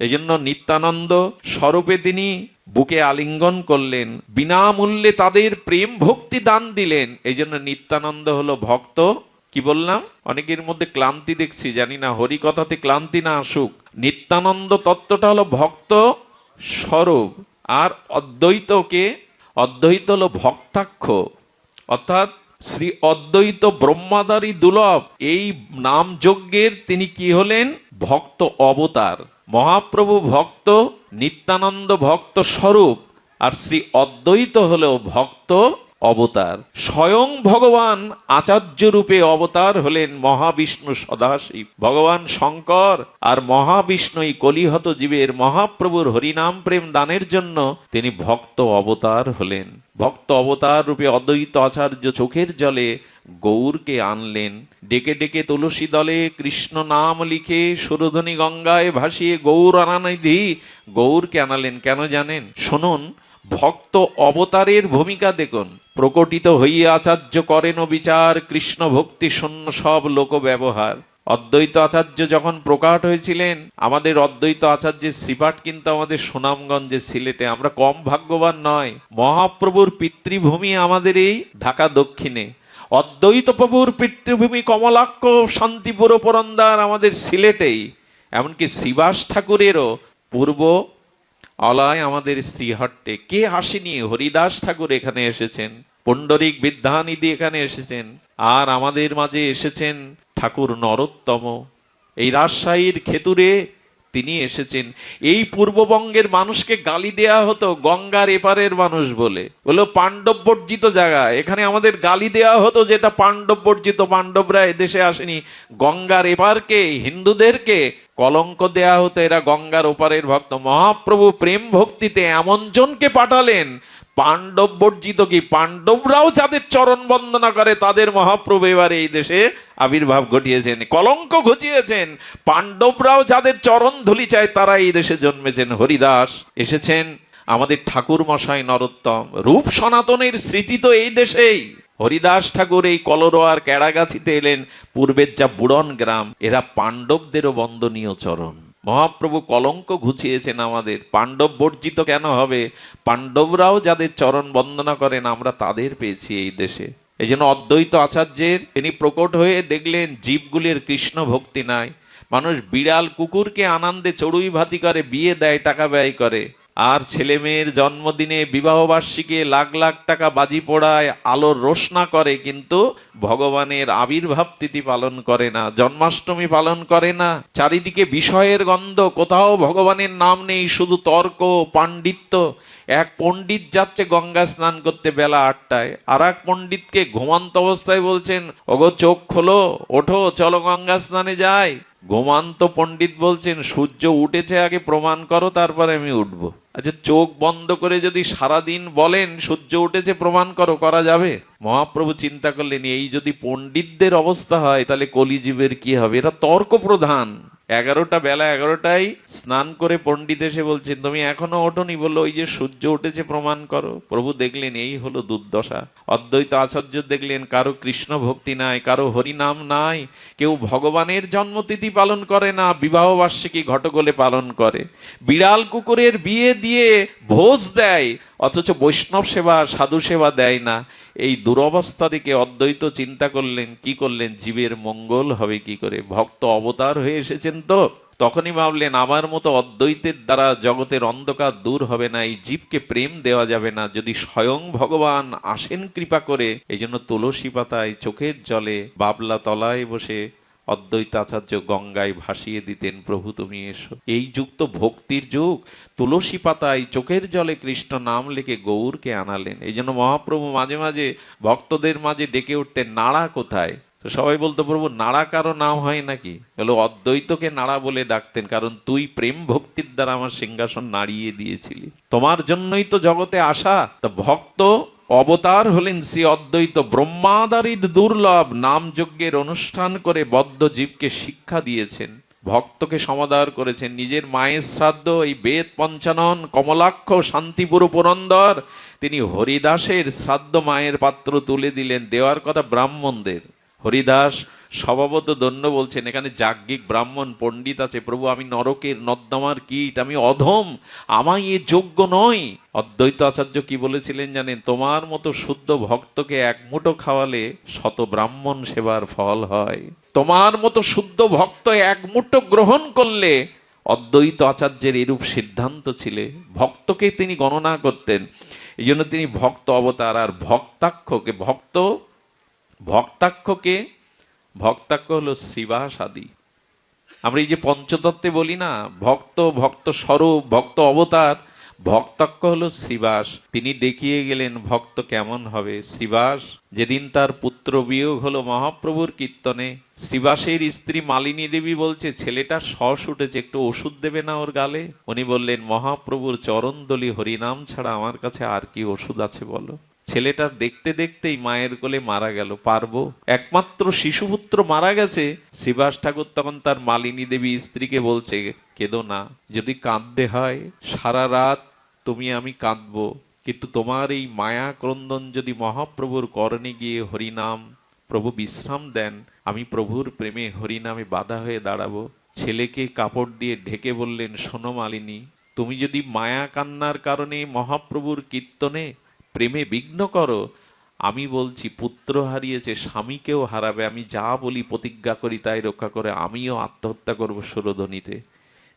এই জন্য নিত্যানন্দ স্বরূপে তিনি বুকে আলিঙ্গন করলেন, বিনামূল্যে তাদের প্রেম ভক্তি দান দিলেন। এই জন্য নিত্যানন্দ হলো ভক্ত। কি বললাম? অনেকের মধ্যে ক্লান্তি দেখছি, জানি না হরি কথাতে ক্লান্তি না আসুক। নিত্যানন্দ তত্ত্বটা হলো ভক্ত স্বরূপ, আর অদ্বৈতকে, অদ্বৈত হলো ভক্তাক্ষ। অর্থাৎ শ্রী অদ্বৈত ব্রহ্মাদারী দুলভ, এই নাম যজ্ঞের তিনি কি হলেন? ভক্ত অবতার। মহাপ্রভু ভক্ত নিত্যানন্দ ভক্ত স্বরূপ আর শ্রী অদ্বৈত হলেও ভক্ত অবতার। স্বয়ং ভগবান আচার্য রূপে অবতার হলেন মহাবিষ্ণু সদাশিব। ভগবান শঙ্কর আর মহাবিষ্ণু কলিহত জীবের মহাপ্রভুর হরিনাম প্রেম দানের জন্য তিনি ভক্ত অবতার হলেন। ভক্ত অবতার রূপে অদ্বৈত আচার্য চোখের জলে গৌরকে আনলেন। ডেকে ডেকে তুলসী দলে কৃষ্ণ নাম লিখে সুরধনী গঙ্গায় ভাসিয়ে গৌর আনানিধি গৌরকে আনালেন। কেন জানেন? শুনুন, ভক্ত অবতারের ভূমিকা দেখুন। প্রকটিত হইয়া আচার্য করেন বিচার, কৃষ্ণ ভক্তি শূন্য সব লোক ব্যবহার। অদ্বৈত আচার্য যখন প্রকাট হয়েছিলেন, আমাদের অদ্বৈত আচার্যের শ্রীপাঠ কিন্তু আমাদের সুনামগঞ্জে সিলেটে। আমরা কম ভাগ্যবান নয়, মহাপ্রভুর পিতৃভূমি আমাদের এই ঢাকা দক্ষিণে। অদ্বৈত প্রভুর পিতৃভূমি কমলাক্ষ, শান্তিপুর পরন্দার আমাদের সিলেটেই। এমনকি শ্রীবাস ঠাকুরেরও পূর্ব অলয় আমাদের শ্রীহট্টে কে আসেনি? হরিদাস ঠাকুর এখানে এসেছেন। পণ্ডরিক বিদ্যানিধি এখানে এসেছেন। আর আমাদের মাঝে এসেছেন ঠাকুর নরোত্তম। এই রাজশাহীর খেতুরে তিনি এসেছেন। এই পূর্ববঙ্গের মানুষকে গালি দেয়া হতো গঙ্গার এপারের মানুষ বলে। বলল পাণ্ডব বর্জিত জায়গা। এখানে আমাদের গালি দেয়া হতো যেটা পাণ্ডব বর্জিত পাণ্ডবরা এদেশে আসেনি। গঙ্গার এপারকে, হিন্দুদেরকে কলঙ্ক দেয়া হতো, এরা গঙ্গার ওপারের ভক্ত। মহাপ্রভু প্রেম ভক্তিতে এমন জনকে পাঠালেন পাণ্ডব বর্জিত কি? পাণ্ডবরাও যাদের চরণ বন্দনা করে, তাদের মহাপ্রভু এবারে এই দেশে আবির্ভাব ঘটিয়েছেন, কলঙ্ক ঘটিয়েছেন পাণ্ডবরাও যাদের চরণ ধুলি চায়, তারা এই দেশে জন্মেছেন। হরিদাস এসেছেন আমাদের ঠাকুর মশাই নরোত্তম। রূপ সনাতনের স্মৃতি তো এই দেশেই। হরিদাস ঠাকুর এই কলরোয়ার ক্যাড়াগাছিতে এলেন, পূর্বের যা বুড়ন গ্রাম, এরা পাণ্ডবদেরও বন্দনীয় চরণ। মহাপ্রভু কলঙ্ক ঘুচিয়েছেন আমাদের, পাণ্ডব বর্জিত কেন হবে? পাণ্ডবরাও যাদের চরণ বন্দনা করেন, আমরা তাদের পেয়েছি এই দেশে। এই জন্য অদ্বৈত আচার্যের তিনি প্রকট হয়ে দেখলেন, জীবগুলির কৃষ্ণ ভক্তি নাই। মানুষ বিড়াল কুকুরকে আনন্দে চড়ুই ভাতি করে, বিয়ে দেয়, টাকা ব্যয় করে। আর ছেলে মেয়ের জন্মদিনে বিবাহ বার্ষিকী লাখ লাখ টাকা বাজি পোড়ায় আলোর রোশনা করে, কিন্তু ভগবানের আবির্ভাব তিথি পালন করে না, জন্মাষ্টমী পালন করে না। চারিদিকে বিষয়ের গন্ধ, কোথাও ভগবানের নাম নেই, শুধু তর্ক, পাণ্ডিত্য। এক পণ্ডিত যাচ্ছে গঙ্গা স্নান করতে বেলা আটটায়, আর এক পণ্ডিতকে ঘুমন্ত অবস্থায় বলছেন, ওগো, চোখ খোলো, ওঠো, চলো গঙ্গা স্নানে যাই। ঘুমান্ত পণ্ডিত বলছেন, সূর্য উঠেছে আগে প্রমাণ করো, তারপরে আমি উঠব। আচ্ছা চোখ বন্ধ করে যদি সারাদিন বলেন, সূর্য উঠেছে প্রমাণ করো, করা যাবে? মহাপ্রভু চিন্তা করলেন, এই যদি পণ্ডিতদের অবস্থা হয়, তাহলে কলিজীবের কি হবে? এটা তর্ক প্রধান এগারোটা, বেলা এগারোটায় স্নান করে পণ্ডিত এসে বলছেন, তুমি এখনও ওঠোনি? বলল, ওই যে সূর্য উঠেছে, প্রমাণ করো। প্রভু দেখলেন, এই হলো দুর্দশা। অদ্বৈত আচার্য দেখলেন, কারও কৃষ্ণ ভক্তি নাই, কারও হরিনাম নাই, কেউ ভগবানের জন্মতিথি পালন করে না, বিবাহ বার্ষিকী ঘটকলে পালন করে। বিড়াল কুকুরের বিয়ে দিয়ে ভোজ দেয়, অথচ বৈষ্ণব সেবা, সাধু সেবা দেয় না। এই দুরবস্থা দিকে অদ্বৈত চিন্তা করলেন, কি করলেন? জীবের মঙ্গল হবে কি করে? ভক্ত অবতার হয়ে এসেছেন তো। তখনই ভাবলেন, আমার মতো অদ্বৈতের দ্বারা জগতের অন্ধকার দূর হবে না, এই জীবকে প্রেম দেওয়া যাবে না। যদি স্বয়ং ভগবান আসেন কৃপা করে, এই জন্য তুলসী পাতায় চোখের জলে বাবলা তলায় বসে অদ্বৈত আচার্য গঙ্গায় ভাসিয়ে দিতেন, প্রভু, তুমি এসো। এই যুগ তো ভক্তির যুগ। তুলসী পাতায় চোখের জলে কৃষ্ণ নাম লেখে গৌরকে আনালেন। এই জন্য মহাপ্রভু মাঝে মাঝে ভক্তদের মাঝে ডেকে উঠতেন, নাড়া কোথায়? তো সবাই বলতো, প্রভু, নাড়া কারও নাম হয় নাকি? বলো, অদ্বৈতকে নাড়া বলে ডাকতেন, কারণ তুই প্রেম ভক্তির দ্বারা আমার সিংহাসন নাড়িয়ে দিয়েছিলি। তোমার জন্যই তো জগতে আসা। তো ভক্ত অবতার হলেন শ্রী অদ্বৈত ব্রহ্মাদারির দুর্লভ নামযজ্ঞের অনুষ্ঠান করে বদ্ধ জীবকে শিক্ষা দিয়েছেন, ভক্তকে সমাদার করেছেন, নিজের মায়ের শ্রাদ্ধ, এই বেদ পঞ্চানন, কমলাক্ষ, শান্তিপুর পুরন্দর, তিনি হরিদাসের শ্রাদ্ধ মায়ের পাত্র তুলে দিলেন, দেওয়ার কথা ব্রাহ্মণদের। হরিদাস স্বভাবত দণ্ড বলছেন, এখানে যাজ্ঞিক, ব্রাহ্মণ, পণ্ডিত আছে, প্রভু, আমি নরকের নর্দমার কীট, আমি অধম, আমায় এ যোগ্য নয়। অদ্বৈত আচার্য কি বলেছিলেন জানেন, তোমার মতো শুদ্ধ ভক্তকে এক মুঠো খাওয়ালে শত ব্রাহ্মণ সেবার ফল হয়। তোমার মতো শুদ্ধ ভক্ত এক মুঠো গ্রহণ করলে, অদ্বৈত আচার্যের এরূপ সিদ্ধান্ত ছিলে। ভক্তকে তিনি গণনা করতেন এই জন্য তিনি ভক্ত অবতার আর ভক্তাক্ষকে, ভক্ত ভক্তাক্ষকে ভক্তাক্ষ হলো শিবাস আদি আমরা এই যে পঞ্চতত্ত্বে বলি না, ভক্ত ভক্ত স্বরূপ, ভক্ত অবতার ভক্তাক্ষ হলো শিবাস। তিনি দেখিয়ে গেলেন ভক্ত কেমন হবে। শিবাস যেদিন তার পুত্র বিয়োগ হলো মহাপ্রভুর কীর্তনে শ্রীবাসের স্ত্রী মালিনী দেবী বলছে, ছেলেটা শস উঠেছে, একটু ওষুধ দেবে না ওর গালে? উনি বললেন, মহাপ্রভুর চরণদলি হরিনাম ছাড়া আমার কাছে আর কি ওষুধ আছে বলো? ছেলেটার দেখতে দেখতেই মায়ের কোলে মারা গেল, পারব? একমাত্র শিশুপুত্র মারা গেছে। শিবাস ঠাকুর তখন তার মালিনী দেবী স্ত্রীকে বলছে, কেঁদো না, যদি কাঁদতে হয়, সারা রাত তুমি আমি কাঁদবো। কিন্তু তোমার এই মায়া ক্রন্দন যদি মহাপ্রভুর করণে গিয়ে হরিনাম, প্রভু বিশ্রাম দেন, আমি প্রভুর প্রেমে হরিনামে বাধা হয়ে দাঁড়াবো। ছেলেকে কাপড় দিয়ে ঢেকে বললেন, শোনো মালিনী, তুমি যদি মায়া কান্নার কারণে মহাপ্রভুর কীর্তনে প্রেমে বিঘ্ন করো। আমি বলছি, পুত্র হারিয়েছে, স্বামীকেও হারাবে। আমি যা বলি, প্রতিজ্ঞা করি, তাই রক্ষা করে আমিও আত্মহত্যা করব সুরধ্বনিতে।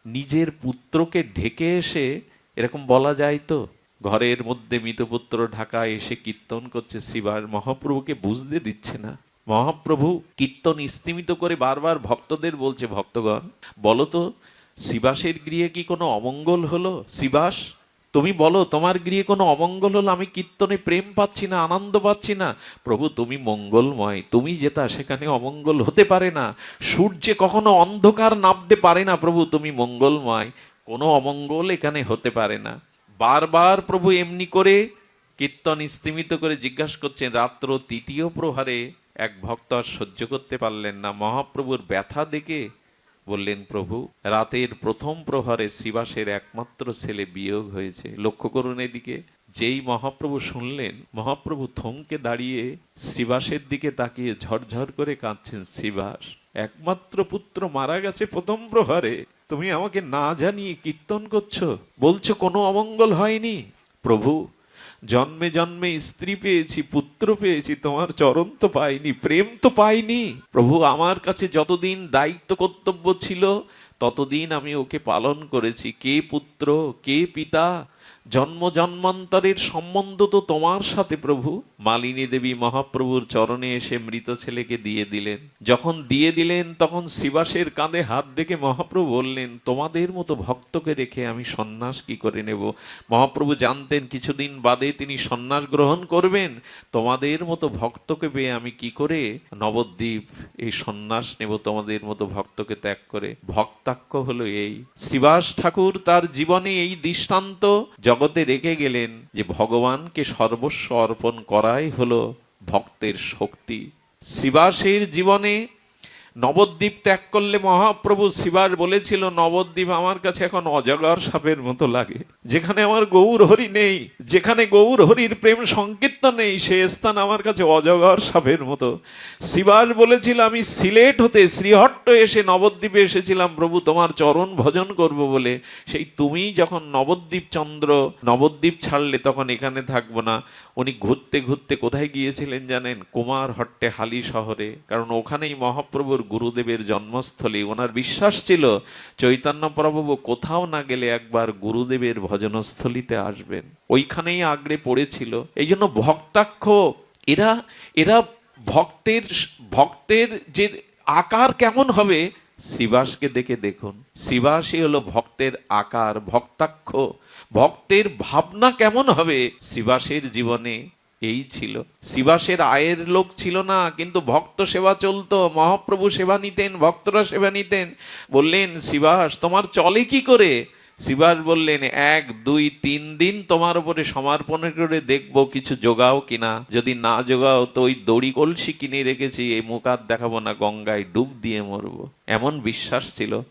নিজের পুত্রকে ঢেকে এসে, এরকম বলা যায় তো? ঘরের মধ্যে মৃতপুত্র ঢাকা এসে কীর্তন করছে শিবার মহাপ্রভুকে বুঝতে দিচ্ছে না। মহাপ্রভু কীর্তন স্তিমিত করে বারবার ভক্তদের বলছে, ভক্তগণ, বলো তো শিবাসের গৃহে কি কোনো অমঙ্গল হলো? শিবাস তুমি বলো, তোমার গৃহে কোনো অমঙ্গল হলো আমি কীর্তনে প্রেম পাচ্ছি না, আনন্দ পাচ্ছি না। প্রভু, তুমি মঙ্গলময়, তুমি যেটা সেখানে অমঙ্গল হতে পারে না। সূর্যে কখনো অন্ধকার নামতে পারে না, প্রভু, তুমি মঙ্গলময়, কোনো অমঙ্গল এখানে হতে পারে না। বারবার প্রভু এমনি করে কীর্তন স্তিমিত করে জিজ্ঞাসা করছেন, রাত্র তৃতীয় প্রহারে এক ভক্ত আর সহ্য করতে পারলেন না। মহাপ্রভুর ব্যথা দেখে বললেন, প্রভু, রাতের প্রথম প্রহরে শিবাসের একমাত্র ছেলে বিয়োগ হয়েছে। লক্ষ্য করুন এদিকে, যেই মহাপ্রভু শুনলেন, মহাপ্রভু থমকে দাঁড়িয়ে শিবাসের দিকে তাকিয়ে ঝরঝর করে কাঁদছেন, শিবাস, একমাত্র পুত্র মারা গেছে প্রথম প্রহরে। তুমি আমাকে না জানিয়ে কীর্তন করছ? বলছো কোনো অমঙ্গল হয়নি? প্রভু জন্মে জন্মে স্ত্রী পেয়েছি, পুত্র পেয়েছি, তোমার চরণ তো পাইনি, প্রেম তো পাইনি। প্রভু, আমার কাছে যতদিন দায়িত্ব কর্তব্য ছিল, ততদিন আমি ওকে পালন করেছি। কে পুত্র, কে পিতা জন্ম জন্মান্তরের সম্বন্ধ তো তোমার সাথে, প্রভু। মালিনী দেবী মহাপ্রভুর চরণে এসে মৃত ছেলেকে দিয়ে দিলেন। যখন দিয়ে দিলেন, তখন শিবাসের কাঁধে হাত রেখে মহাপ্রভু বললেন, তোমাদের মতো ভক্তকে রেখে আমি সন্ন্যাস কি করে নেব? মহাপ্রভু জানতেন, কিছুদিন বাদে তিনি সন্ন্যাস গ্রহণ করবেন। তোমাদের মতো ভক্তকে পেয়ে আমি কি করে নবদ্বীপ এই সন্ন্যাস নেব? তোমাদের মতো ভক্তকে ত্যাগ করে ভক্তাক্ষ হলো এই। শ্রীবাস ঠাকুর তার জীবনে এই দৃষ্টান্ত জগতে রেখে গেলেন যে ভগবানকে সর্বস্ব অর্পণ করাই হলো ভক্তের শক্তি। শিবাসের জীবনে নবদ্বীপ ত্যাগ করলে মহাপ্রভু শিবার বলেছিল, নবদ্বীপ আমার কাছে এখন অজগর সাপের মতো লাগে। যেখানে আমার গৌর হরি নেই, যেখানে গৌর হরির প্রেম সংকীর্তন নেই, সে স্থান আমার কাছে অজগর সাপের মতো। শিবাস বলেছিল, আমি সিলেট হতে শ্রীহট্ট এসে নবদ্বীপে এসেছিলাম, প্রভু তোমার চরণ ভজন করব বলে। সেই তুমি যখন নবদ্বীপ চন্দ্র, নবদ্বীপ ছাড়লে তখন এখানে থাকব না। উনি ঘুরতে ঘুরতে কোথায় গিয়েছিলেন জানেন? কুমার হট্টে হালি শহরে। কারণ ওখানেই মহাপ্রভুর গুরুদেবের জন্মস্থলী। ওনার বিশ্বাস ছিল, চৈতন্য প্রভু কোথাও না গেলে একবার গুরুদেবের ভজনস্থলীতে আসবেন। ওইখানেই আগড়ে পড়েছিল। এই জন্য ভক্তাক্ষ, এরা এরা ভক্তের ভক্তের যে আকার কেমন হবে শিবাসকে দেখে দেখুন। শিবাসই হলো ভক্তের আকার, ভক্তাক্ষ। ভক্তের ভাবনা কেমন হবে শিবাসের জীবনে এই ছিল। শিবাসের আয়ের লোক ছিল না, কিন্তু ভক্ত সেবা চলতো, মহাপ্রভু সেবা নিতেন, ভক্তরা সেবা নিতেন। বললেন শিবাস তোমার চলে কি করে? শিবাস বললেন, এক, দুই, তিন দিন তোমার উপরে সমর্পণ করে দেখব কিছু জোগাও কিনা। যদি না জোগাও, তো ওই দড়ি কলসি কিনে রেখেছি, এই মুখ আর দেখাবো না, গঙ্গায় ডুব দিয়ে মরবো। এমন বিশ্বাস ছিল।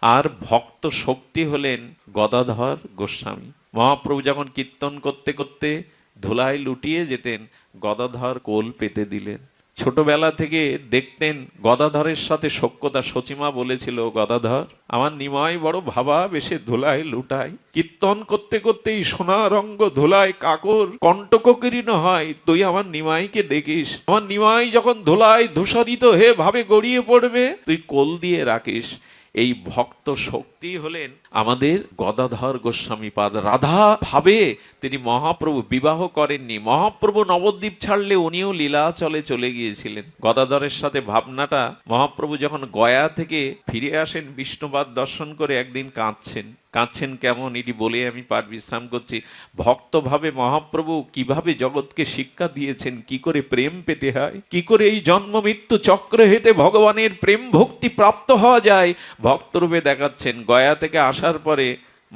আর ভক্ত শক্তি হলেন গদাধর গোস্বামী। মহাপ্রভু যখন কীর্তন করতে করতে ধুলায় লুটিয়ে যেতেন, গদাধর কোল পেতে দিলেন। ছোটবেলা থেকে দেখতেন গদাধরের সাথে সখ্যতা, সচিমা বলেছিল, গদাধর, আমার নিমাই বড় ভাবা বেশে ধুলায় লুটায় কীর্তন করতে করতেই সোনা রঙ্গ ধুলায় কাকর কণ্টকীর্ণ হয়। তুই আমার নিমাইকে দেখিস। আমার নিমাই যখন ধুলায় ধূসরিত হয়ে ভাবে গড়িয়ে পড়বে, তুই কোল দিয়ে রাখিস। এই ভক্ত শক্তি হলেন আমাদের গদাধর গোস্বামী পাদ। রাধা ভাবে তিনি মহাপ্রভু, বিবাহ করেননি। মহাপ্রভু নবদ্বীপ ছাড়লে উনিও লীলাচলে চলে গিয়েছিলেন। গদাধরের সাথে ভাবনাটা, মহাপ্রভু যখন গয়া থেকে ফিরে আসেন, বিষ্ণুবাদ দর্শন করে একদিন কাঁদছেন। কাঁদছেন কেমন? এটি বলে আমি পাঠ বিশ্রাম করছি। ভক্তভাবে মহাপ্রভু কীভাবে জগৎকে শিক্ষা দিয়েছেন? কি করে প্রেম পেতে হয়? কি করে এই জন্ম মৃত্যু চক্র হেতে ভগবানের প্রেম ভক্তি প্রাপ্ত হওয়া যায়? ভক্তরূপে দেখাচ্ছেন, গয়া থেকে আসার পরে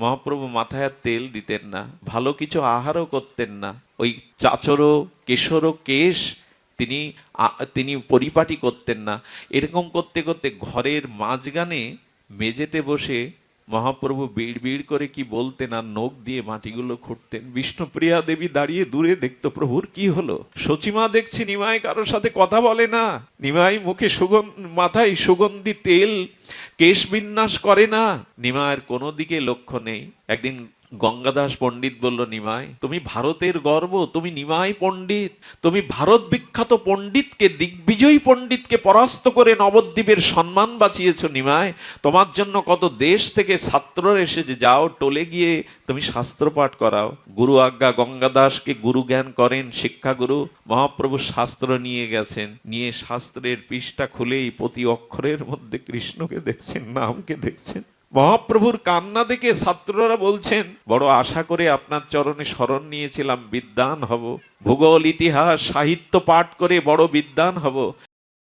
মহাপ্রভু মাথায় তেল দিতেন না, ভালো কিছু আহারও করতেন না। ওই চাচরও কেশরও কেশ তিনি তিনি পরিপাটি করতেন না। এরকম করতে করতে ঘরের মাঝখানে মেঝেতে বসে মহাপ্রভু বিড় বিড় করে কি বলতেন আর নখ দিয়ে মাটিগুলো খুঁড়তেন? বিষ্ণুপ্রিয়া দেবী দাঁড়িয়ে দূরে দেখতো, প্রভুর কি হলো? সচিমা দেখছি নিমাই কারোর সাথে কথা বলে না। নিমাই মুখে সুগন্ধ মাথায় সুগন্ধি তেল, কেশ বিন্যাস করে না। নিমায়ের কোনো দিকে লক্ষ্য নেই। একদিন গঙ্গাদাস পণ্ডিত বলল, নিমাই, তুমি ভারতের গর্ব, তুমি নিমাই পণ্ডিত। তুমি ভারত বিখ্যাত পণ্ডিতকে, দিগ্বিজয়ী পণ্ডিতকে পরাস্ত করে নবদ্বীপের সম্মান বাঁচিয়েছ নিমায় তোমার জন্য কত দেশ থেকে ছাত্ররা এসেছে, যাও টলে গিয়ে তুমি শাস্ত্র পাঠ করাও। গুরু আজ্ঞা গঙ্গাদাসকে গুরু জ্ঞান করেন, শিক্ষাগুরু মহাপ্রভু শাস্ত্র নিয়ে গেছেন। নিয়ে শাস্ত্রের পৃষ্ঠা খুলেই প্রতি অক্ষরের মধ্যে কৃষ্ণকে দেখছেন, নামকে দেখছেন। মহাপ্রভুর কান্না দেখে ছাত্ররা বলছেন, বড় আশা করে আপনার চরণে স্মরণ নিয়েছিলাম, বিদ্যান হব। ভূগোল, ইতিহাস, সাহিত্য পাঠ করে বড় বিদ্যান হব।